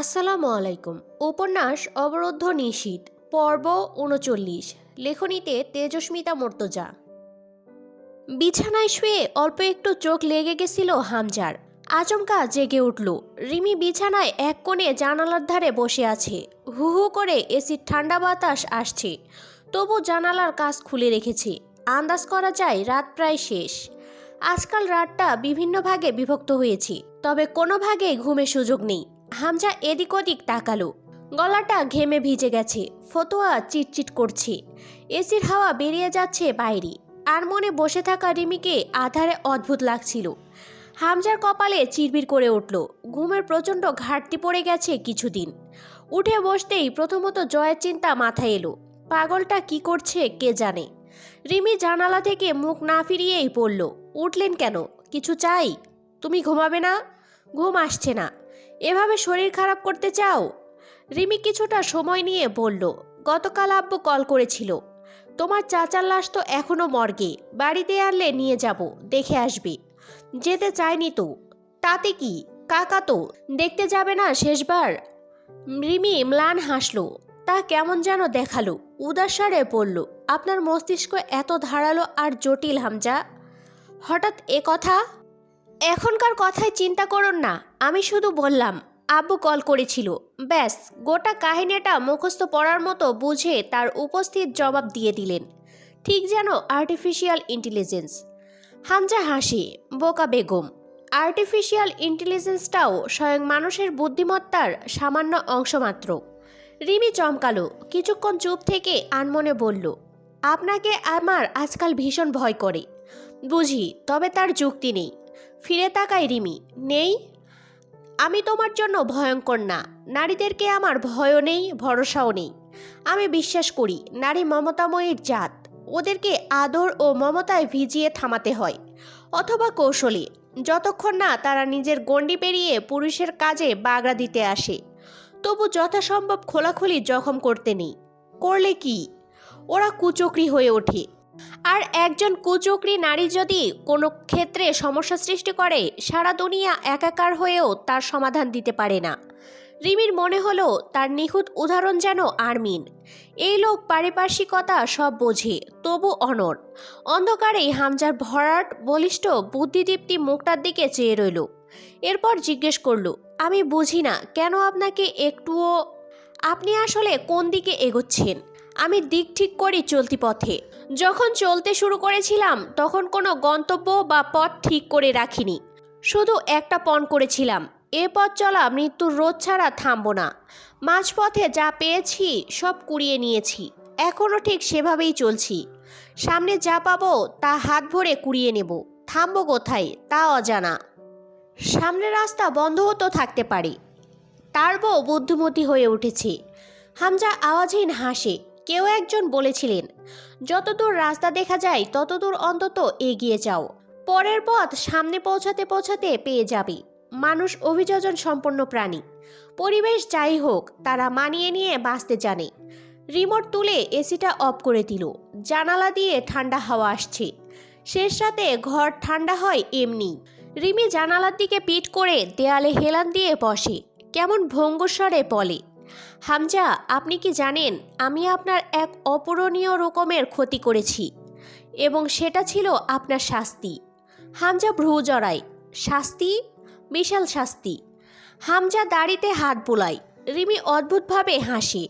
আসসালামু আলাইকুম। উপন্যাস অবরুদ্ধ নিশীত পর্ব উনচল্লিশ, লেখনীতে তেজস্মিতা মর্তজা। বিছানায় শুয়ে অল্প একটু চোখ লেগে গেছিল হামজার। আচমকা জেগে উঠল। রিমি বিছানায় এক কোণে জানালার ধারে বসে আছে। হু হু করে এসির ঠান্ডা বাতাস আসছে। তবু জানালার কাজ খুলে রেখেছে। আন্দাজ করা যায় রাত প্রায় শেষ। আজকাল রাতটা বিভিন্ন ভাগে বিভক্ত হয়েছে। তবে কোনো ভাগে ঘুমের সুযোগ নেই। হামজা এদিক ওদিক তাকালো। গলাটা ঘেমে ভিজে গেছে, ফতোয়া চিটচিট করছে। এসির হাওয়া বেরিয়ে যাচ্ছে বাইরে, আর মনে বসে থাকা রিমিকে আধারে অদ্ভুত লাগছিল। হামজার কপালে চিরবির করে উঠল, ঘুমের প্রচণ্ড ঘাটতি পড়ে গেছে কিছুদিন। উঠে বসতেই প্রথমত জয়ের চিন্তা মাথায় এলো, পাগলটা কি করছে কে জানে। রিমি জানালা থেকে মুখ না ফিরিয়েই পড়ল উঠলেন কেন? কিছু চাই? তুমি ঘুমাবে না? ঘুম আসছে না। এভাবে শরীর খারাপ করতে চাও? রিমি কিছুটা সময় নিয়ে বলল, গতকাল আব্বু কল করেছিল। তোমার চাচার লাশ তো এখনও মর্গে, বাড়িতে আনলে নিয়ে যাব, দেখে আসবে। যেতে চায়নি তো। তাতে কি? কাকা তো দেখতে যাবে না শেষবার? রিমি ম্লান হাসলো, তা কেমন যেন দেখাল উদাসারে পড়ল আপনার মস্তিষ্ক এত ধারালো আর জটিল হামজা। হঠাৎ এ কথা? এখনকার কথায় চিন্তা করুন না, আমি শুধু বললাম, আব্বু কল করেছিল। ব্যাস, গোটা কাহিনীটা মুখস্থ পড়ার মতো বুঝে তার উপস্থিত জবাব দিয়ে দিলেন। ঠিক যেন আর্টিফিশিয়াল ইন্টেলিজেন্স হামজা হাসি, বোকা বেগম। আর্টিফিশিয়াল ইন্টেলিজেন্সটাও স্বয়ং মানুষের বুদ্ধিমত্তার সামান্য অংশ মাত্র রিমি চমকালো, কিছুক্ষণ চুপ থেকে আনমনে বলল, আপনাকে আমার আজকাল ভীষণ ভয় করে। বুঝি, তবে তার যুক্তি নেই। ফিরে তাকাই রিমি, নেই। আমি তোমার জন্য ভয়ঙ্কর না, নারীদেরকে আমার ভয়ও নেই, ভরসাও নেই। আমি বিশ্বাস করি, নারী মমতাময়ীর জাত, ওদেরকে আদর ও মমতায় ভিজিয়ে থামাতে হয়, অথবা কৌশলে, যতক্ষণ না তারা নিজের গণ্ডি পেরিয়ে পুরুষের কাজে বাগড়া দিতে আসে। তবু যথাসম্ভব খোলাখুলি জখম করতে নেই। করলে কি? ওরা কুচক্রি হয়ে ওঠে। আর একজন কুচক্রি নারী যদি কোনো ক্ষেত্রে সমস্যা সৃষ্টি করে, সারা দুনিয়া একাকার হয়েও তার সমাধান দিতে পারে না। রিমির মনে হলো তার নিখুঁত উদাহরণ যেন আরমিন। এই লোক পারিপার্শ্বিকতা সব বোঝে, তবু অনর অন্ধকারেই হামজার ভরাট, বলিষ্ঠ বুদ্ধিদীপ্তি মুখটার দিকে চেয়ে রইল। এরপর জিজ্ঞেস করল, আমি বুঝি না, কেন আপনাকে একটুও আপনি আসলে কোন দিকে এগোচ্ছেন? আমি দিক ঠিক করি চলতি পথে। যখন চলতে শুরু করেছিলাম, তখন কোনো গন্তব্য বা পথ ঠিক করে রাখিনি। শুধু একটা পণ করেছিলাম, এ পথ চলা মৃত্যুর রোদ ছাড়া থামবো না। মাঝপথে যা পেয়েছি, সব কুড়িয়ে নিয়েছি। এখনও ঠিক সেভাবেই চলছি। সামনে যা পাবো, তা হাত ভরে কুড়িয়ে নেব। থামবো কোথায়, তা অজানা। সামনের রাস্তা বন্ধ হতো থাকতে পারে। তার বউ বুদ্ধিমতী হয়ে উঠেছে। হামজা আওয়াজহীন হাসে। কেউ একজন বলেছিলেন, যতদূর রাস্তা দেখা যায়, ততদূর অন্তত এগিয়ে যাও। পরের পথ সামনে পৌঁছাতে পৌঁছাতে পেয়ে যাবে। মানুষ অভিযোজন সম্পন্ন প্রাণী। পরিবেশ যাই হোক, তারা মানিয়ে নিয়ে বাঁচতে জানে রিমোট তুলে এসিটা অফ করে দিল। জানালা দিয়ে ঠান্ডা হাওয়া আসছে। শেষ রাতে ঘর ঠান্ডা হয় এমনি। রিমি জানালার দিকে পিট করে দেয়ালে হেলান দিয়ে বসে। কেমন ভঙ্গস্বরে বলে হামজা, আপনি কি জানেন, আমি আপনার এক অপূরণীয় রকমের ক্ষতি করেছি এবং সেটা ছিল আপনার শাস্তি। হামজা ভ্রু জড়ায়। শাস্তি? বিশাল শাস্তি। হামজা দাড়িতে হাত বুলায়। রিমি অদ্ভুতভাবে হাসে।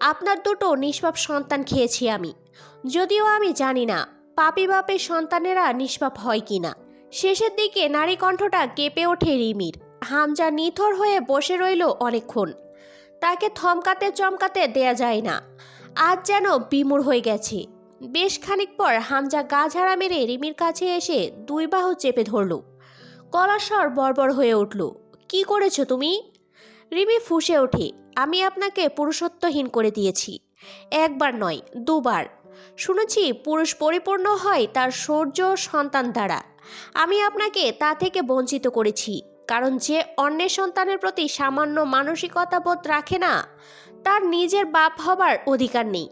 আপনার দুটো নিষ্পাপ সন্তান খেয়েছি আমি। যদিও আমি জানি না, পাপি বাপের সন্তানেরা নিষ্পাপ হয় কি না। শেষের দিকে নারী কণ্ঠটা কেঁপে ওঠে রিমির। হামজা নিথর হয়ে বসে রইল অনেকক্ষণ। তাকে থমকাতে চমকাতে দেয়া যায় না। আজ যেন বিমূর হয়ে গেছে। বেশ খানিক পর হামজা গা ঝাড়া মেরে রিমির কাছে এসে দুই বাহু চেপে ধরল। গলার স্বর বর্বর হয়ে উঠল, কি করেছ তুমি? রিমি ফুঁসে ওঠে, আমি আপনাকে পুরুষত্বহীন করে দিয়েছি। একবার নয়, দুবার। শুনেছি পুরুষ পরিপূর্ণ হয় তার সৌর্য সন্তান দ্বারা। আমি আপনাকে তা থেকে বঞ্চিত করেছি। কারণ যে অন্যের সন্তানের প্রতি সামান্য মানসিকতা বোধ রাখে না, তার নিজের বাপ হবার অধিকার নেই।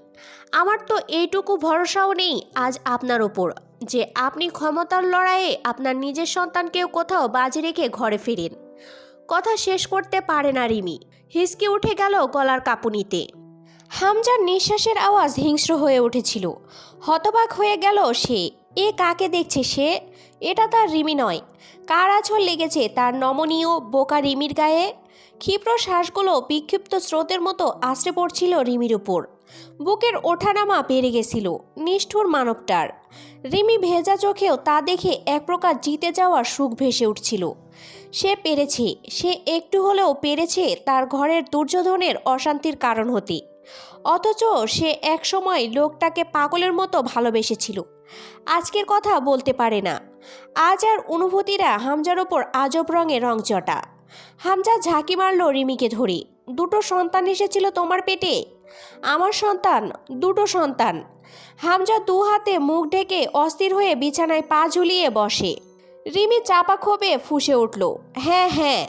আমার তো এইটুকু ভরসাও নেই আজ আপনার ওপর যে আপনি ক্ষমতার লড়াইয়ে আপনার নিজের সন্তানকেও কোথাও বাজি রেখে ঘরে ফিরেন। কথা শেষ করতে পারে না রিমি। হিসকে উঠে গেল গলার কাঁপুনিতে। হামজার নিঃশ্বাসের আওয়াজ হিংস্র হয়ে উঠেছিল। হতবাক হয়ে গেল সে। এ কাকে দেখছে সে? এটা তার রিমি নয়। কার আছর লেগেছে তার নমনীয় বোকা রিমির গায়ে? ক্ষিপ্র শ্বাসগুলো বিক্ষিপ্ত স্রোতের মতো আশ্রে পড়ছিল রিমির উপর। বুকের ওঠানামা বেড়ে গেছিল, নিষ্ঠুর মানবটার। রিমি ভেজা চোখেও তা দেখে এক প্রকার জিতে যাওয়ার সুখ ভেসে উঠছিল। সে পেরেছে, সে একটু হলেও পেরেছে তার ঘরের দুর্যোধনের অশান্তির কারণ হতে। অথচ সে একসময় লোকটাকে পাগলের মতো ভালোবেসেছিল। আজকের কথা বলতে পারে না। আজ আর অনুভূতিরা হামজার ওপর আজব রঙে রং চটা। হামজা ঝাঁকি মারল রিমিকে ধরে, দুটো সন্তান এসেছিল তোমার পেটে? আমার সন্তান, দুটো সন্তান। হামজা দু হাতে মুখ ঢেকে অস্থির হয়ে বিছানায় পা ঝুলিয়ে বসে। রিমি চাপা ক্ষোভে ফুসে উঠল হ্যাঁ হ্যাঁ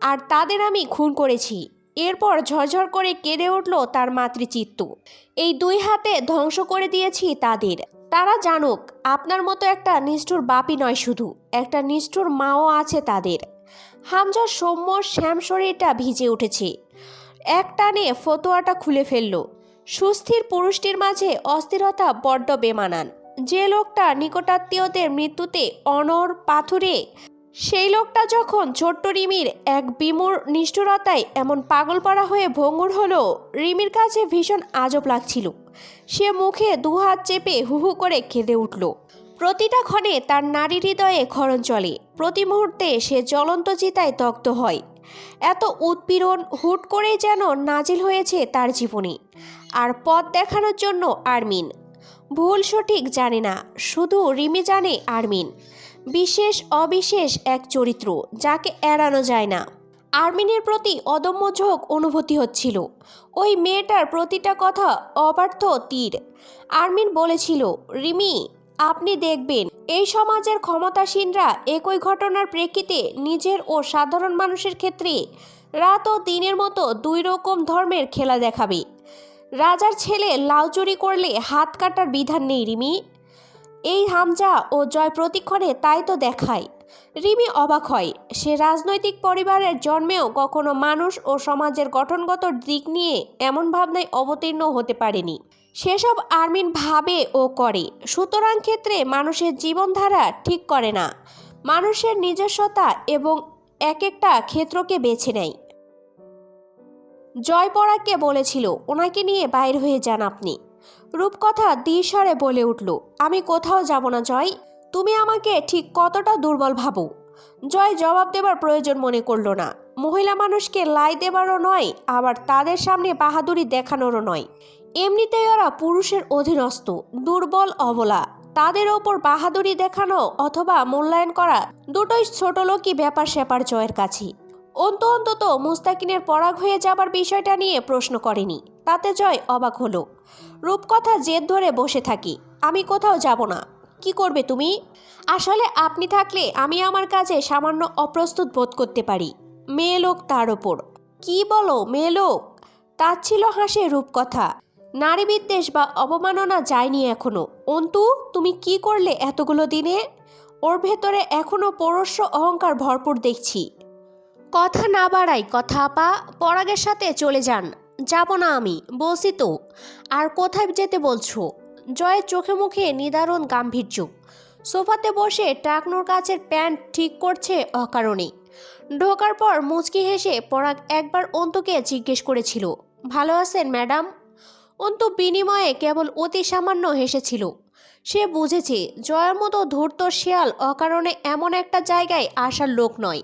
আর তাদের আমি খুন করেছি। এরপর ঝরঝর করে কেঁদে উঠল তার মাতৃচিত্ত। এই দুই হাতে ধ্বংস করে দিয়েছি তাদের। তারা জানুক, আপনার মতো একটা নিষ্ঠুর বাপই নয় শুধু, একটা নিষ্ঠুর মাও আছে তাদের। হামজার সৌম্য শ্যাম শরীরটা ভিজে উঠেছে। এক টানে ফতোয়াটা খুলে ফেলল। সুস্থির পুরুষটির মাঝে অস্থিরতা বড্ড বেমানান। যে লোকটা নিকটাত্মীয়দের মৃত্যুতে অনর পাথুরে সেই লোকটা যখন ছোট্ট রিমির এক বিমূর নিষ্ঠুরতায় এমন পাগল পাগলপাড়া হয়ে ভঙ্গুর হলো, রিমির কাছে ভীষণ আজব লাগছিল। সে মুখে দুহাত চেপে হুহু করে কেঁদে উঠল। প্রতিটা ক্ষণে তার নারী হৃদয়ে ক্ষরণ চলে। প্রতি মুহূর্তে সে জ্বলন্ত চিতায় দগ্ধ হয়। এত উৎপীড়ন, হুট করে যেন নাজিল হয়েছে তার জীবনে। আর পথ দেখানোর জন্য আরমিন। ভুল সঠিক জানে না, শুধু রিমি জানে আরমিন। বিশেষ অবিশেষ এক চরিত্র যাকে এড়ানো যায় না। আর্মিনের প্রতি অদম্য ঝোঁক অনুভূতি হচ্ছিল। ওই মেয়েটার প্রতিটা কথা অবার্থ তীর। আর্মিন বলেছিল, রিমি, আপনি দেখবেন, এই সমাজের ক্ষমতাসীনরা একই ঘটনার প্রেক্ষিতে নিজের ও সাধারণ মানুষের ক্ষেত্রে রাত ও দিনের মতো দুই রকম ধর্মের খেলা দেখাবে। রাজার ছেলে লাউচুরি করলে হাত কাটার বিধান নেই, রিমি। এই হামজা ও জয় প্রতিক্ষণে তাই তো দেখায়। রিমি অবাক হয়, সে রাজনৈতিক পরিবারের জন্মেও কখনো মানুষ ও সমাজের গঠনগত দিক নিয়ে এমন ভাবনায় অবতীর্ণ হতে পারেনি। সেসব আর্মিন ভাবে ও করে, সুতরাং ক্ষেত্রে মানুষের জীবনধারা ঠিক করে না। মানুষের নিজস্বতা এবং এক একটা ক্ষেত্রকে বেছে নেয়। জয় পরাগকে বলেছিল, ওনাকে নিয়ে বাইর হয়ে যান আপনি। রূপকথা দ্বিস্বরে বলে উঠল, আমি কোথাও যাব না, জয়। তুমি আমাকে ঠিক কতটা দুর্বল ভাবো? জয় জবাব দেবার প্রয়োজন মনে করল না। মহিলা মানুষকে লাই দেবারও নয়, আবার তাদের সামনে বাহাদুরি দেখানোরও নয়। এমনিতেই ওরা পুরুষের অধীনস্থ, দুর্বল অবলা। তাদের ওপর বাহাদুরি দেখানো অথবা মূল্যায়ন করা দুটোই ছোট লোকই ব্যাপার স্যাপার জয়ের কাছে। অন্ত অন্তত মুস্তাকিনের পরাগ হয়ে যাবার বিষয়টা নিয়ে প্রশ্ন করেনি। তাতে জয় অবাক হলো। রূপকথা জেদ ধরে বসে থাকি। আমি কোথাও যাব না। কি করবে তুমি? আসলে আপনি থাকলে আমি আমার কাজে সামান্য অপ্রস্তুত বোধ করতে পারি। মেয়ে লোক তার ওপর। কি বলো, মেয়ে লোক? তার ছিল হাসে রূপকথা। নারী বিদ্বেষ বা অবমাননা যায়নি এখনও। অন্তু, তুমি কি করলে এতগুলো দিনে? ওর ভেতরে এখনও পরস্য অহংকার ভরপুর দেখছি। কথা না বাড়াই, কথা আপা। পরাগের সাথে চলে যান। যাব না আমি, বলছি তো। আর কোথায় যেতে বলছো? জয়ের চোখে মুখে নিদারুণ গাম্ভীর্য। সোফাতে বসে টাকনোর কাছের প্যান্ট ঠিক করছে অকারণে। ঢোকার পর মুচকি হেসে পরাগ একবার অন্তুকে জিজ্ঞেস করেছিল, ভালো আছেন, ম্যাডাম? অন্তু বিনিময়ে কেবল অতি সামান্য হেসেছিল। সে বুঝেছে, জয়ের মতো ধূর্ত শিয়াল অকারণে এমন একটা জায়গায় আসার লোক নয়।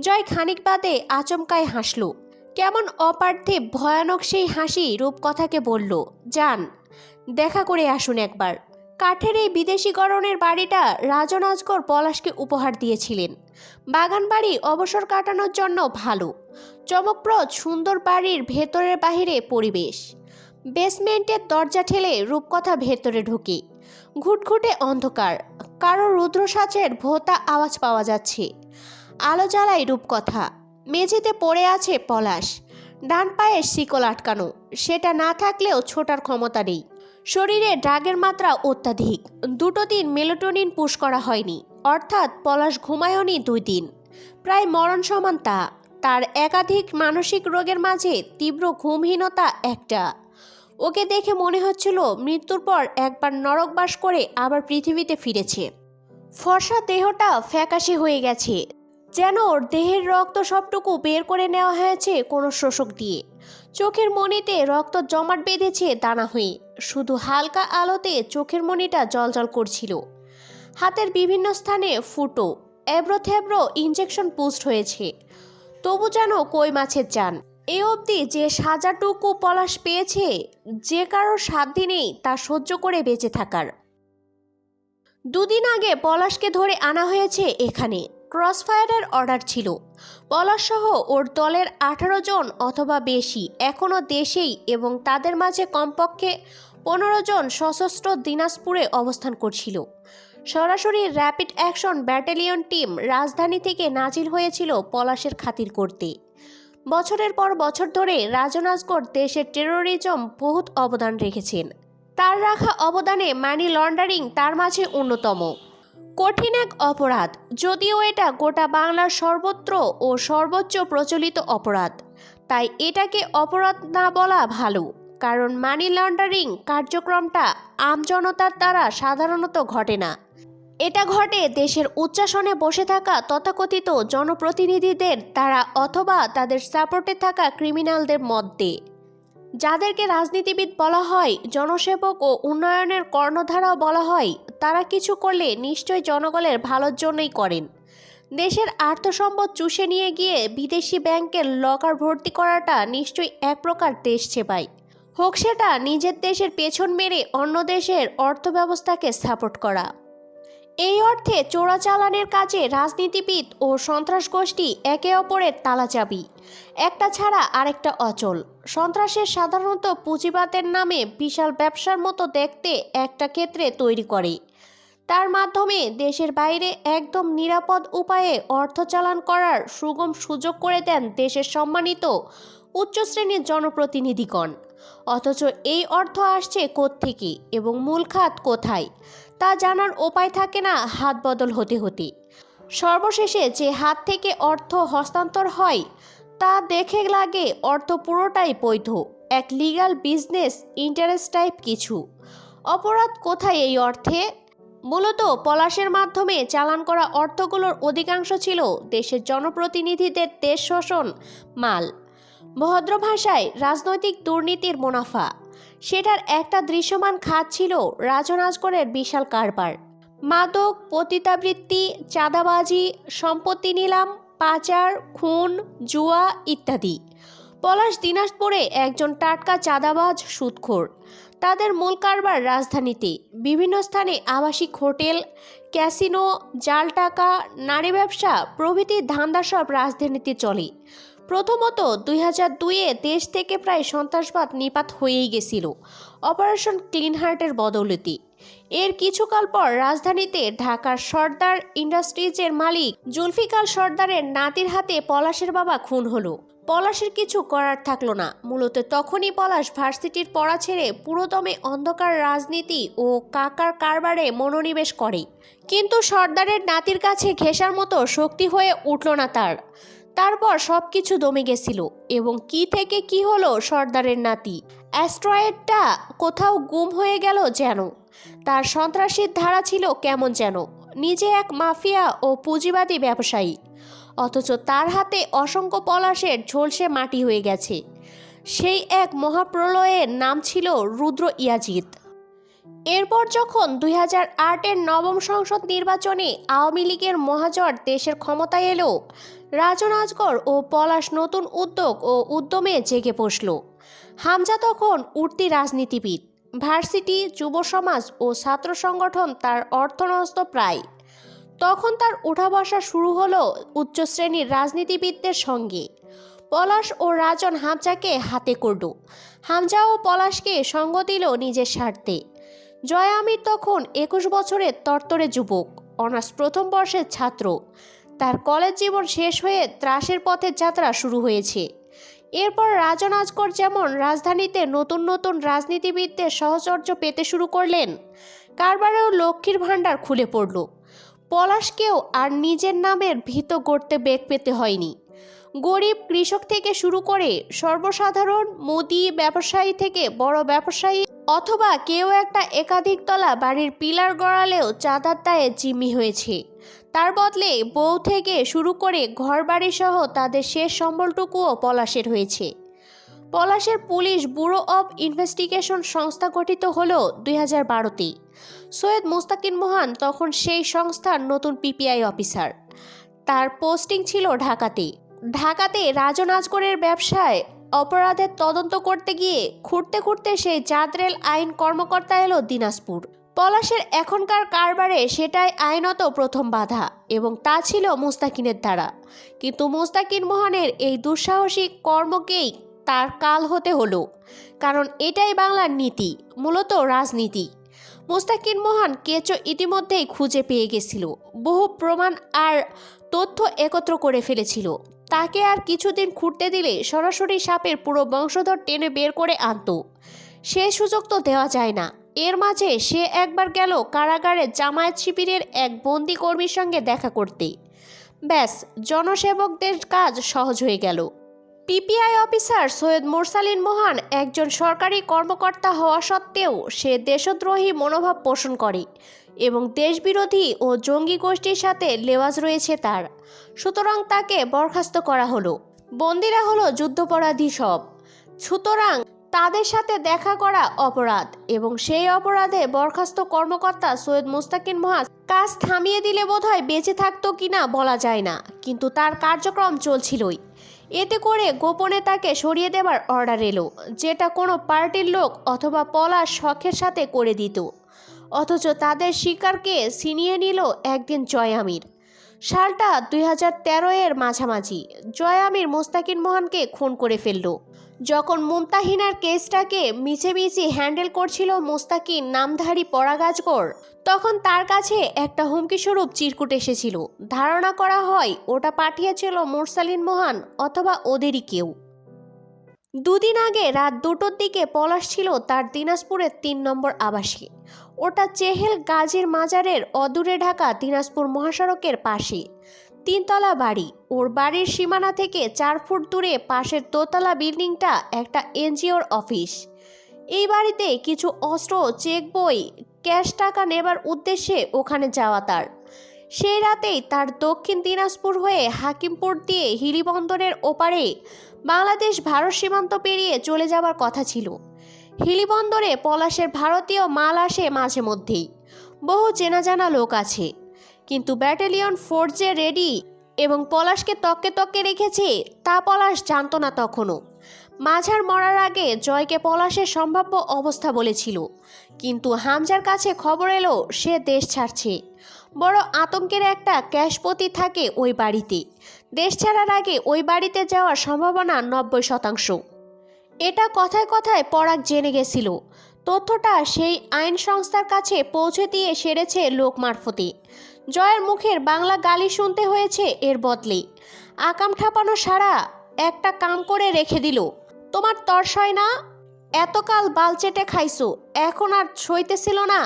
জয় খানিক বাদে আচমকায় হাসল। কেমন অপার্থিব ভয়ানক সেই হাসি রূপকথাকে বলল, যান, দেখা করে আসুন একবার। কাঠের এই বিদেশিকরণের বাড়িটা রাজন আজগর পলাশকে উপহার দিয়েছিলেন। বাগান বাড়ি অবসর কাটানোর জন্য ভালো, চমকপ্রদ, সুন্দর বাড়ির ভেতরের বাহিরে পরিবেশ। বেসমেন্টের দরজা ঠেলে রূপকথা ভেতরে ঢুকে। ঘুটঘুটে অন্ধকার, কারও রুদ্রসাচের ভোতা আওয়াজ পাওয়া যাচ্ছে। আলো জ্বালায় রূপকথা। মেঝেতে পড়ে আছে পলাশ। ডান পায়ে শিকল আটকানো, সেটা না থাকলেও ছোটার ক্ষমতা নেই। শরীরে ড্রাগের মাত্রা অত্যাধিক, দুটো দিন মেলোটোনিন পুশ করা হয়নি, অর্থাৎ পলাশ ঘুমায়নি দুই দিন। প্রায় মরণ সমান তা, তার একাধিক মানসিক রোগের মাঝে তীব্র ঘুমহীনতা একটা। ওকে দেখে মনে হচ্ছিল মৃত্যুর পর একবার নরকবাস করে আবার পৃথিবীতে ফিরেছে। ফর্সা দেহটা ফ্যাকাশে হয়ে গেছে যেন ওর দেহের রক্ত সবটুকু বের করে নেওয়া হয়েছে কোনো শোষক দিয়ে। চোখের মনিতে রক্ত জমাট বেঁধেছে দানা হয়ে। শুধু হালকা আলোতে চোখের মনিটা জলজল করছিল। হাতের বিভিন্ন স্থানে ফুটো এবড়ো থেবড়ো ইঞ্জেকশন পুস্ট হয়েছে। তবু যেন কই মাছের চান এ অবধি যে সাজাটুকু পলাশ পেয়েছে, যে কারোর সাধ্যি নেই তা সহ্য করে বেঁচে থাকার। দুদিন আগে পলাশকে ধরে আনা হয়েছে এখানে। ক্রসফায়ারের অর্ডার ছিল। পলাশসহ ওর দলের আঠারো জন অথবা বেশি এখনও দেশেই এবং তাদের মাঝে কমপক্ষে পনেরো জন সশস্ত্র দিনাজপুরে অবস্থান করছিল। সরাসরি র্যাপিড অ্যাকশন ব্যাটালিয়ন টিম রাজধানী থেকে নাজিল হয়েছিল পলাশের খাতির করতে। বছরের পর বছর ধরে রাজন আজগর দেশের টেরোরিজম বহুত অবদান রেখেছেন। তার রাখা অবদানে মানি লন্ডারিং তার মাঝে অন্যতম। কঠিন এক অপরাধ, যদিও এটা গোটা বাংলার সর্বত্র ও সর্বোচ্চ প্রচলিত অপরাধ। তাই এটাকে অপরাধ না বলা ভালো, কারণ মানি লন্ডারিং কার্যক্রমটা আমজনতার দ্বারা সাধারণত ঘটে না। এটা ঘটে দেশের উচ্চাসনে বসে থাকা তথাকথিত জনপ্রতিনিধিদের দ্বারা অথবা তাদের সাপোর্টে থাকা ক্রিমিনালদের মধ্যে। যাদেরকে রাজনীতিবিদ বলা হয়, জনসেবক ও উন্নয়নের কর্ণধারাও বলা হয়, তারা কিছু করলে নিশ্চয়ই জনগণের ভালোর জন্যই করেন। দেশের আর্থসম্পদ চুষে নিয়ে গিয়ে বিদেশি ব্যাংকের লকার ভর্তি করাটা নিশ্চয়ই এক প্রকার দেশ সেবাই। হোক সেটা নিজের দেশের পেছন মেরে অন্য দেশের অর্থব্যবস্থাকে সাপোর্ট করা। এই অর্থে চোরাচালানের কাজে রাজনীতিবিদ ও সন্ত্রাস গোষ্ঠী একে অপরের তালাচাবি একটা ছাড়া আরেকটা অচল। সন্ত্রাসের সাধারণত পুঁজিবাদের নামে বিশাল ব্যবসার মতো দেখতে একটা ক্ষেত্রে তৈরি করে তার মাধ্যমে দেশের বাইরে একদম নিরাপদ উপায়ে অর্থ চালান করার সুগম সুযোগ করে দেন দেশের সম্মানিত উচ্চ শ্রেণির জনপ্রতিনিধিগণ। অথচ এই অর্থ আসছে কোত্থেকে এবং মূল খাত কোথায়, তা জানার উপায় থাকে না হাত বদল হতে হতে। সর্বশেষে যে হাত থেকে অর্থ হস্তান্তর হয় তা দেখে লাগে অর্থ পুরোটাই বৈধ। এক লিগ্যাল বিজনেস ইন্টারেস্ট টাইপ কিছু। অপরাধ কোথায় এই অর্থে? মূলত পলাশের মাধ্যমে চালান করা অর্থগুলোর অধিকাংশ ছিল দেশের জনপ্রতিনিধিদের দেশ শোষণ, মাল। ভদ্র ভাষায় রাজনৈতিক দুর্নীতির মুনাফা। সেটার একটা দৃশ্যমান খাত ছিল রাজনাজগরের বিশাল কারবার। মাদক, পতিতাবৃত্তি, চাঁদাবাজি, সম্পত্তি নিলাম পাচার, খুন, জুয়া ইত্যাদি। পলাশ দিনাজপুরে একজন টাটকা চাঁদাবাজ, সুদখোর। তাদের মূল কারবার রাজধানীতে। বিভিন্ন স্থানে আবাসিক হোটেল, ক্যাসিনো, জাল টাকা, নারী ব্যবসা, প্রভৃতি ধান্দা সব রাজধানীতে চলে। প্রথমত দুই হাজার দুইয়ে দেশ থেকে প্রায় সন্ত্রাসবাদ নিপাত হয়েই গেছিল। অপারেশন ক্লিন হার্টের বদৌলতি। এর কিছুকাল পর রাজধানীতে ঢাকার সর্দার ইন্ডাস্ট্রিজের মালিক জুলফিকার সর্দারের নাতির হাতে পলাশের বাবা খুন হলো। পলাশের কিছু করার থাকল না। মূলত তখনই পলাশ ভার্সিটির পড়া ছেড়ে পুরোদমে অন্ধকার রাজনীতি ও কাকার কারবারে মনোনিবেশ করে। কিন্তু সর্দারের নাতির কাছে ঘেঁষার মতো শক্তি হয়ে উঠল না তার। তারপর সব কিছু দমে গেছিল এবং কি থেকে কি হলো সর্দারের নাতি? অ্যাস্ট্রয়েডটা কোথাও গুম হয়ে গেল যেন। তার সন্ত্রাসীর ধারা ছিল কেমন যেন। নিজে এক মাফিয়া ও পুঁজিবাদী ব্যবসায়ী। অথচ তার হাতে অসংখ্য পলাশের ঝলসে মাটি হয়ে গেছে। সেই এক মহাপ্রলয়ের নাম ছিল রুদ্র ইয়াজিদ। এরপর যখন দুই হাজার আটের নবম সংসদ নির্বাচনে আওয়ামী লীগের মহাজোট দেশের ক্ষমতায় এলো, রাজন আজগর ও পলাশ নতুন উদ্যোগ ও উদ্যমে জেগে বসল। হামজা তখন উঠতি রাজনীতিবিদ। ভার্সিটি, যুব সমাজ ও ছাত্র সংগঠন তার অর্থনস্ত প্রায়। তখন তার উঠা বসা শুরু হলো উচ্চ শ্রেণির রাজনীতিবিদদের সঙ্গে। পলাশ ও রাজন হামজাকে হাতে করল। হামজা ও পলাশকে সঙ্গ দিল নিজের স্বার্থে। জয়া আমির তখন একুশ বছরের তরতরে যুবক, অনার্স প্রথম বর্ষের ছাত্র। তার কলেজ জীবন শেষ হয়ে ত্রাসের পথের যাত্রা শুরু হয়েছে। এরপর রাজন আজকর যেমন রাজধানীতে নতুন নতুন রাজনীতিবিদদের সহচর্য পেতে শুরু করলেন, কারবারেও লক্ষ্মীর ভাণ্ডার খুলে পড়ল। পলাশকেও আর নিজের নামের ভীত গড়তে বেগ পেতে হয়নি। গরিব কৃষক থেকে শুরু করে সর্বসাধারণ, মুদি ব্যবসায়ী থেকে বড় ব্যবসায়ী অথবা কেউ একটা একাধিক তলা বাড়ির পিলার গড়ালেও চাঁদার দায়ে জিম্মি হয়েছে। তার বদলে বউ থেকে শুরু করে ঘর বাড়ি সহ তাদের শেষ সম্বলটুকুও পলাশের হয়েছে। পলাশের পুলিশ ব্যুরো অব ইনভেস্টিগেশন সংস্থা গঠিত হল দুই হাজার বারোতে। সৈয়দ মুস্তাকিন মোহান তখন সেই সংস্থার নতুন পিপিআই অফিসার। তার পোস্টিং ছিল ঢাকাতে। ঢাকাতে রাজন আজগরের ব্যবসায় অপরাধের তদন্ত করতে গিয়ে খুঁড়তে খুঁড়তে সেই জাদরেল আইন কর্মকর্তা এলো দিনাজপুর। পলাশের এখনকার কারবারে সেটাই আইনত প্রথম বাধা এবং তা ছিল মুস্তাকিনের দ্বারা। কিন্তু মুস্তাকিন মোহনের এই দুঃসাহসিক কর্মকেই তার কাল হতে হলো, কারণ এটাই বাংলার নীতি, মূলত রাজনীতি। মুস্তাকিন মোহন কেচো ইতিমধ্যেই খুঁজে পেয়ে গেছিল, বহু প্রমাণ আর তথ্য একত্র করে ফেলেছিল। তাকে আর কিছুদিন খুঁড়তে দিলে সরাসরি সাপের পুরো বংশধর টেনে বের করে আনতো। সে সুযোগ তো দেওয়া যায় না। এর মাঝে সে একবার গেল কারাগারে জামায়াত শিবিরের এক বন্দি কর্মীর সঙ্গে দেখা করতে। ব্যাস, জনসেবকদের কাজ সহজ হয়ে গেল। পিপিআই অফিসার সৈয়দ মোরসালিন মোহান একজন সরকারি কর্মকর্তা হওয়া সত্ত্বেও সে দেশদ্রোহী মনোভাব পোষণ করে এবং দেশবিরোধী ও জঙ্গি গোষ্ঠীর সাথে লেওয়াজ রয়েছে তার। সুতরাং তাকে বরখাস্ত করা হলো। বন্দিরা হলো যুদ্ধপরাধী সব। সুতরাং তাদের সাথে দেখা করা অপরাধ এবং সেই অপরাধে বরখাস্ত কর্মকর্তা সৈয়দ মুস্তাকিন মহাজ কাজ থামিয়ে দিলে বোধহয় বেঁচে থাকতো কিনা বলা যায় না, কিন্তু তার কার্যক্রম চলছিলই। এতে করে গোপনে তাকে সরিয়ে দেবার অর্ডার এলো, যেটা কোনো পার্টির লোক অথবা পলাশ শখের সাথে করে দিত। অথচ তাদের শিকারকে ছিনিয়ে নিল একদিন জয় আমির। সালটা দুই হাজার তেরো এর মাঝামাঝি। জয় আমির মোস্তাকিন মোহনকে খুন করে ফেলল। যখন মুমতাহিনার কেসটাকে মিছে মিছি হ্যান্ডেল করছিল মোস্তাকিন নামধারী পরাগাজগর, তখন তার কাছে একটা হুমকিস্বরূপ চিরকুট এসেছিল। ধারণা করা হয় ওটা পাঠিয়েছিল মুরসালিন মোহান অথবা ওদেরই কেউ। দুদিন আগে রাত দুটোর দিকে পলাশ ছিল তার দিনাজপুরের তিন নম্বর আবাসে। ওটা চেহেল গাজীর মাজারের অদূরে ঢাকা দিনাজপুর মহাসড়কের পাশে। তিনতলা বাড়ি। ওর বাড়ির সীমানা থেকে চার ফুট দূরে পাশের দোতলা বিল্ডিংটা একটা এনজিওর অফিস। এই বাড়িতে কিছু অস্ত্র, চেক বই, ক্যাশ টাকা নেবার উদ্দেশ্যে ওখানে যাওয়া তার। সেই রাতেই তার দক্ষিণ দিনাজপুর হয়ে হাকিমপুর দিয়ে হিলিবন্দরের ওপারে বাংলাদেশ ভারত সীমান্ত পেরিয়ে চলে যাওয়ার কথা ছিল। হিলিবন্দরে পলাশের ভারতীয় মাল আসে মাঝে মধ্যেই। বহু চেনা জানা লোক আছে। কিন্তু ব্যাটালিয়ন ফোর্সে রেডি এবং পলাশকে তককে তককে রেখেছে, তা পলাশ জানতো না তখনও। মাঝার মরার আগে জয়কে পলাশের সম্ভাব্য অবস্থা বলেছিল। কিন্তু হামজার কাছে খবর এলো, সে দেশ ছাড়ছে। বড় আতঙ্কের একটা ক্যাশপতি থাকে ওই বাড়িতে। দেশ ছাড়ার আগে ওই বাড়িতে যাওয়ার সম্ভাবনা নব্বই শতাংশ। এটা কথায় কথায় পরাগ জেনে গেছিল। তথ্যটা সেই আইন সংস্থার কাছে পৌঁছে দিয়ে সেরেছে লোক মারফতে জয়ের মুখের বাংলা গালি শুনতে হয়েছে এর বদলে। আকাম ঠাপানো সারা একটা কাম করে রেখে দিল। তোমার তরসয় না? এতকাল বালচেটে খাইছো, এখন আর সইতেছিল না।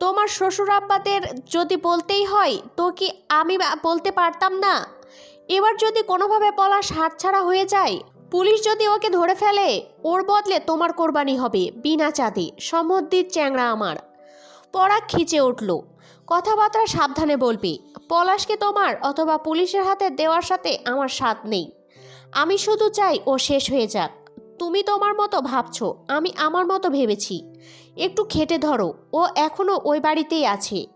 তোমার শ্বশুর আব্বাদের যদি বলতেই হয়, তো কি আমি বলতে পারতাম না? এবার যদি কোনোভাবে পলাশ হাতছাড়া হয়ে যায় পুলিশ যদি ওকে ধরে ফেলে, ওর বদলে তোমার কোরবানি হবে, বিনা চাঁদে। সমদ্দির চ্যাংড়া আমার। পরাগ খিচে উঠল। কথাবার্তা সাবধানে বলবি। পলাশকে তোমার অথবা পুলিশের হাতে দেওয়ার সাথে আমার স্বাদ নেই। আমি শুধু চাই ও শেষ হয়ে যাক। তুমি তোমার মতো ভাবছ, আমি আমার মতো ভেবেছি। একটু খেটে ধরো, ও এখনও ওই বাড়িতেই আছে।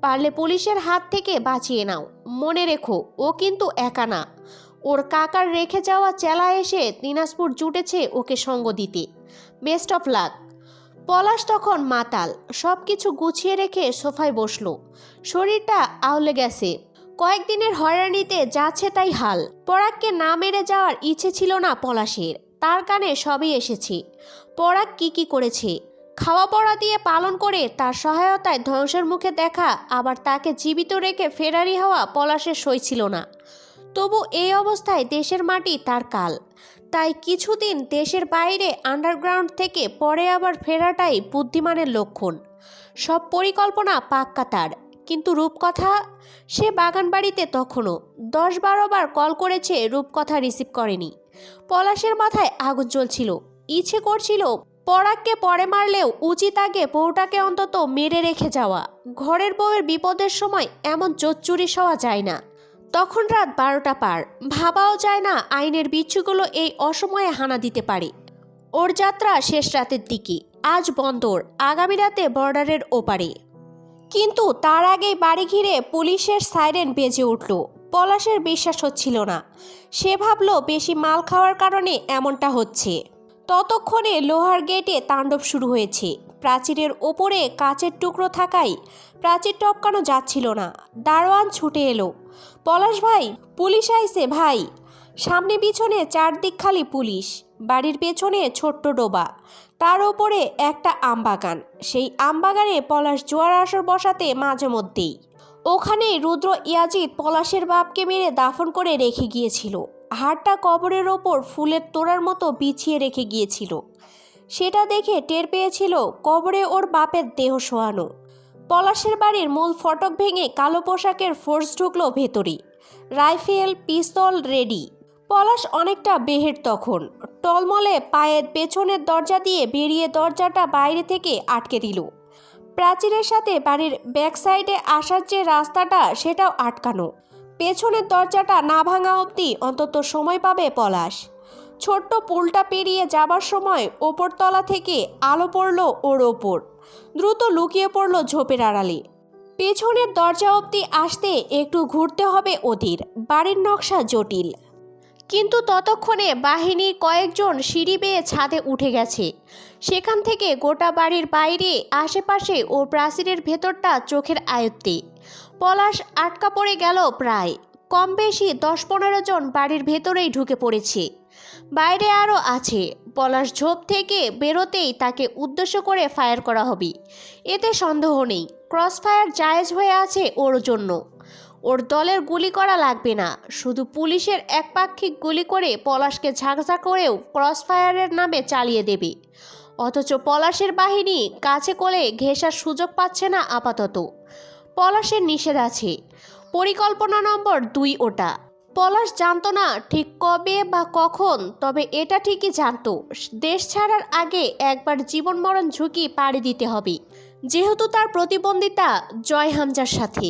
পারলে পুলিশের হাত থেকে বাঁচিয়ে নাও। মনে রেখো, ও কিন্তু একা না। ওর কাকার রেখে যাওয়া চেলা এসে দিনাজপুর জুটেছে ওকে সঙ্গ দিতে। বেস্ট অফ লাক পলাশ তখন মাতাল সব কিছু গুছিয়ে রেখে সোফায় বসল। শরীরটা আউলে গেছে। কয়েকদিনের হয়রানিতে যাচ্ছে তাই হাল। পরাগকে না মেরে যাওয়ার ইচ্ছে ছিল না পলাশের। তার কানে সবই এসেছে। পরাগ কি কি করেছে? খাওয়া পড়া দিয়ে পালন করে তার সহায়তায় ধ্বংসের মুখে দেখা আবার তাকে জীবিত রেখে ফেরারি হওয়া পলাশের সই ছিল না। তবু এই অবস্থায় দেশের মাটি তার কাল। তাই কিছুদিন দেশের বাইরে আন্ডারগ্রাউন্ড থেকে পরে আবার ফেরাটাই বুদ্ধিমানের লক্ষণ। সব পরিকল্পনা পাক্কা তার। কিন্তু রূপকথা? সে বাগান বাড়িতে তখনও দশ বারো বার কল করেছে রূপকথা রিসিভ করেনি। পলাশের মাথায় আগুন জ্বলছিল। ইচ্ছে করছিল পরাগকে পরে মারলেও উচিত আগে বউটাকে অন্তত মেরে রেখে যাওয়া। ঘরের বউয়ের বিপদের সময় এমন চোচ্চুরি হওয়া যায় না। তখন রাত বারোটা পার। ভাবাও যায় না আইনের বিচ্ছুগুলো এই অসময়ে হানা দিতে পারে। ওর যাত্রা শেষ রাতের দিকে। আজ বন্দর, আগামী রাতে বর্ডারের ওপারে। কিন্তু তার আগেই বাড়ি ঘিরে পুলিশের সাইরেন বেজে উঠল। পলাশের বিশ্বাস হচ্ছিল না। সে ভাবল বেশি মাল খাওয়ার কারণে এমনটা হচ্ছে। ততক্ষণে লোহার গেটে তাণ্ডব শুরু হয়েছে। প্রাচীরের ওপরে কাচের টুকরো থাকায় প্রাচীর টপকানো যাচ্ছিল না। দারোয়ান ছুটে এলো। পলাশ ভাই, পুলিশ আইছে ভাই। সামনে পিছনে চারদিক খালি পুলিশ, বাড়ির পেছনে ছোট্ট ডোবা। তার ওপরে একটা আমবাগান। সেই আমবাগানে পলাশ জোয়ার আসর বসাতে মাঝে মধ্যেই। ওখানে রুদ্র ইয়াজিৎ পলাশের বাপকে মেরে দাফন করে রেখে গিয়েছিল। হাড়টা কবরের ওপর ফুলের তোড়ার মতো বিছিয়ে রেখে গিয়েছিল। সেটা দেখে টের পেয়েছিল কবরে ওর বাপের দেহ শোয়ানো। পলাশের বাড়ির মূল ফটক ভেঙে কালো পোশাকের ফোর্স ঢুকলো ভেতরে রাইফেল পিস্তল রেডি। পলাশ অনেকটা বেহের তখন। টলমলে পায়ের পেছনের দরজা দিয়ে বেরিয়ে দরজাটা বাইরে থেকে আটকে দিল। প্রাচীরের সাথে বাড়ির ব্যাক সাইডে আসার যে রাস্তাটা, সেটাও আটকানো। পেছনের দরজাটা না ভাঙা অবধি অন্তত সময় পাবে পলাশ। ছোট্ট পুলটা পেরিয়ে যাবার সময় ওপরতলা থেকে আলো পড়ল ওর ওপর। দ্রুত লুকিয়ে পড়ল ঝোপের আড়ালে। পেছনের দরজা অবধি আসতে একটু ঘুরতে হবে ওদের বাড়ির নকশা জটিল। কিন্তু ততক্ষণে বাহিনী কয়েকজন সিঁড়ি বেয়ে ছাদে উঠে গেছে। সেখান থেকে গোটা বাড়ির বাইরে, আশেপাশে ও প্রাচীরের ভেতরটা চোখের আয়ত্তে। পলাশ আটকা পড়ে গেল প্রায়। কম বেশি দশ পনেরো জন বাড়ির ভেতরেই ঢুকে পড়েছে। বাইরে আরও আছে। পলাশ ঝোপ থেকে বেরোতেই তাকে উদ্দেশ্য করে ফায়ার করা হবে। এতে সন্দেহ নেই ক্রস ফায়ার জায়েজ হয়ে আছে ওর জন্য। ওর দলের গুলি করা লাগবে না, শুধু পুলিশের একপাক্ষিক গুলি করে পলাশকে ঝাঁকঝা করেও ক্রস ফায়ারের নামে চালিয়ে দেবে। অথচ পলাশের বাহিনী কাছে কোলে ঘেঁষার সুযোগ পাচ্ছে না আপাতত। পলাশের নিষেধ আছে। পরিকল্পনা নম্বর দুই ওটা। পলাশ জানতো না ঠিক কবে বা কখন, তবে এটা ঠিকই জানতো। দেশ ছাড়ার আগে একবার জীবন মরণ ঝুঁকি পাড়ি দিতে হবে, যেহেতু তার প্রতিবন্ধিতা জয় হামজার সাথে।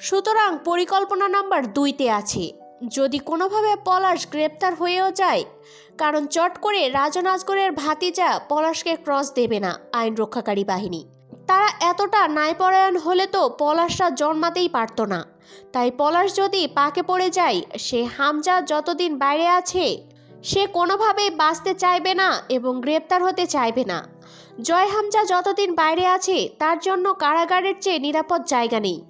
সুতরাং পরিকল্পনা নাম্বার দুইতে আছে। যদি কোনোভাবে পলাশ গ্রেপ্তার হয়েও যায়, কারণ চট করে রাজন আজগরের ভাতিজা পলাশকে ক্রস দেবে না আইন রক্ষাকারী বাহিনী। তারা এতটা ন্যায়পরায়ণ হলে তো পলাশরা জন্মাতেই পারতো না। তাই পলাশ যদি পাকে পড়ে যায়, সে হামজা যতদিন বাইরে আছে, সে কোনোভাবেই বাঁচতে চাইবে না এবং গ্রেপ্তার হতে চাইবে না। জয় হামজা যতদিন বাইরে আছে, তার জন্য কারাগারের চেয়ে নিরাপদ জায়গা নেই।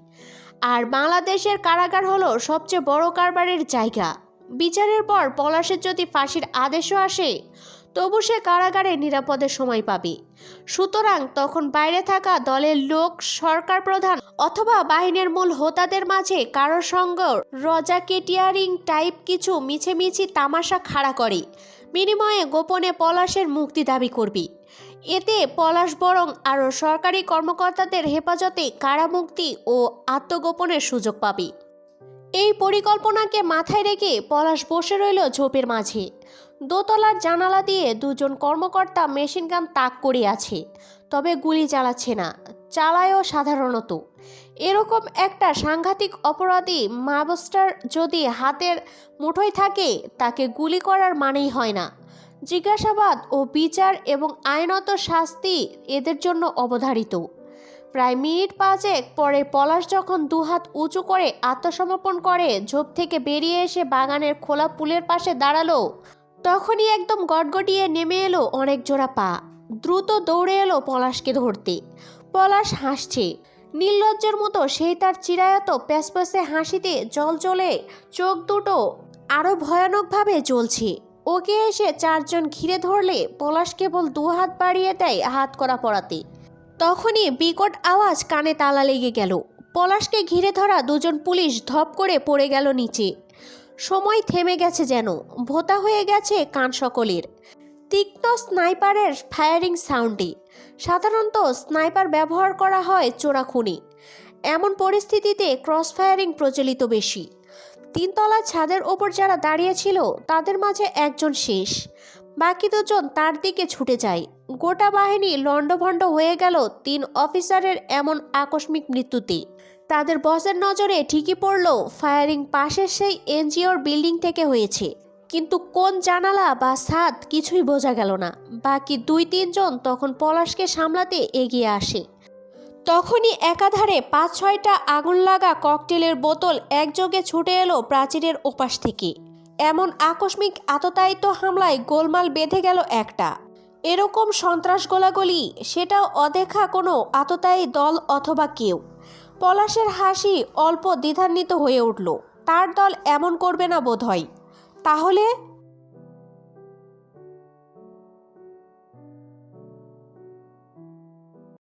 আর বাংলাদেশের কারাগার হলো সবচেয়ে বড় কারবারের জায়গা। বিচারের পর পলাশের যদি ফাঁসির আদেশও আসে, তবু সে কারাগারে নিরাপদে সময় পাবে। সুতরাং তখন বাইরে থাকা দলের লোক, সরকার প্রধান অথবা বাহিনীর মূল হোতাদের মাঝে কারোর সঙ্গ রজাকেটিয়ারিং টাইপ কিছু মিছেমিছি তামাশা খাড়া করে। বিনিময়ে গোপনে পলাশের মুক্তি দাবি করবি। এতে পলাশ বরং আরও সরকারি কর্মকর্তাদের হেফাজতে কারামুক্তি ও আত্মগোপনের সুযোগ পাবে। এই পরিকল্পনাকে মাথায় রেখে পলাশ বসে রইল ঝোপের মাঝে। দোতলার জানালা দিয়ে দুজন কর্মকর্তা মেশিন গান তাক করে আছে তবে গুলি চালাচ্ছে না, চালায়ও সাধারণত। এরকম একটা সাংঘাতিক অপরাধী মাবস্টার যদি হাতের মুঠোয় থাকে, তাকে গুলি করার মানেই হয় না। জিজ্ঞাসাবাদ ও বিচার এবং আইনত শাস্তি এদের জন্য অবধারিত। প্রায় মিনিট পাঁচেক পরে পলাশ যখন দুহাত উঁচু করে আত্মসমর্পণ করে, ঝোপ থেকে বেরিয়ে এসে বাগানের খোলা পুলের পাশে দাঁড়াল তখনই একদম গটগটিয়ে নেমে এলো অনেক জোড়া পা। দ্রুত দৌড়ে এলো পলাশকে ধরতে। পলাশ হাসছে। নির্লজ্জের মতো সেই তার চিরায়ত প্যাসপ্যাসে হাসিতে জল জ্বলে চোখ দুটো আরও ভয়ানকভাবে জ্বলছে। ওকে এসে চারজন ঘিরে ধরলে পলাশ কেবল দু হাত বাড়িয়ে দেয় হাত করা পড়াতে। তখনই বিকট আওয়াজ কানে তালা লেগে গেল। পলাশকে ঘিরে ধরা দুজন পুলিশ ধপ করে পড়ে গেল নিচে। সময় থেমে গেছে যেন, ভোতা হয়ে গেছে কান সকলের। তীক্ষ্ণ স্নাইপারের ফায়ারিং সাউন্ডে, সাধারণত স্নাইপার ব্যবহার করা হয় চোরাখুনি এমন পরিস্থিতিতে ক্রস ফায়ারিং প্রচলিত বেশি। তিনতলা ছাদের ওপর যারা দাঁড়িয়ে ছিল, তাদের মাঝে একজন শেষ। বাকি দুজন তার দিকে ছুটে যায়। গোটা বাহিনী লণ্ডভণ্ড হয়ে গেল তিন অফিসারের এমন আকস্মিক মৃত্যুতে। তাদের বসের নজরে ঠিকই পড়ল, ফায়ারিং পাশের সেই এনজিওর বিল্ডিং থেকে হয়েছে। কিন্তু কোন জানালা বা ছাদ কিছুই বোঝা গেল না। বাকি দুই তিনজন তখন পলাশকে সামলাতে এগিয়ে আসে। তখনই একাধারে পাঁচ ছয়টা আগুন লাগা ককটেলের বোতল একযোগে ছুটে এলো প্রাচীরের ওপাশ থেকে। এমন আকস্মিক আততায়িত হামলায় গোলমাল বেঁধে গেল একটা। এরকম সন্ত্রাস গোলাগুলি, সেটাও অদেখা কোনো আততায়ী দল অথবা কেউ। পলাশের হাসি অল্প দ্বিধান্বিত হয়ে উঠল। তার দল এমন করবে না বোধ হয় তাহলে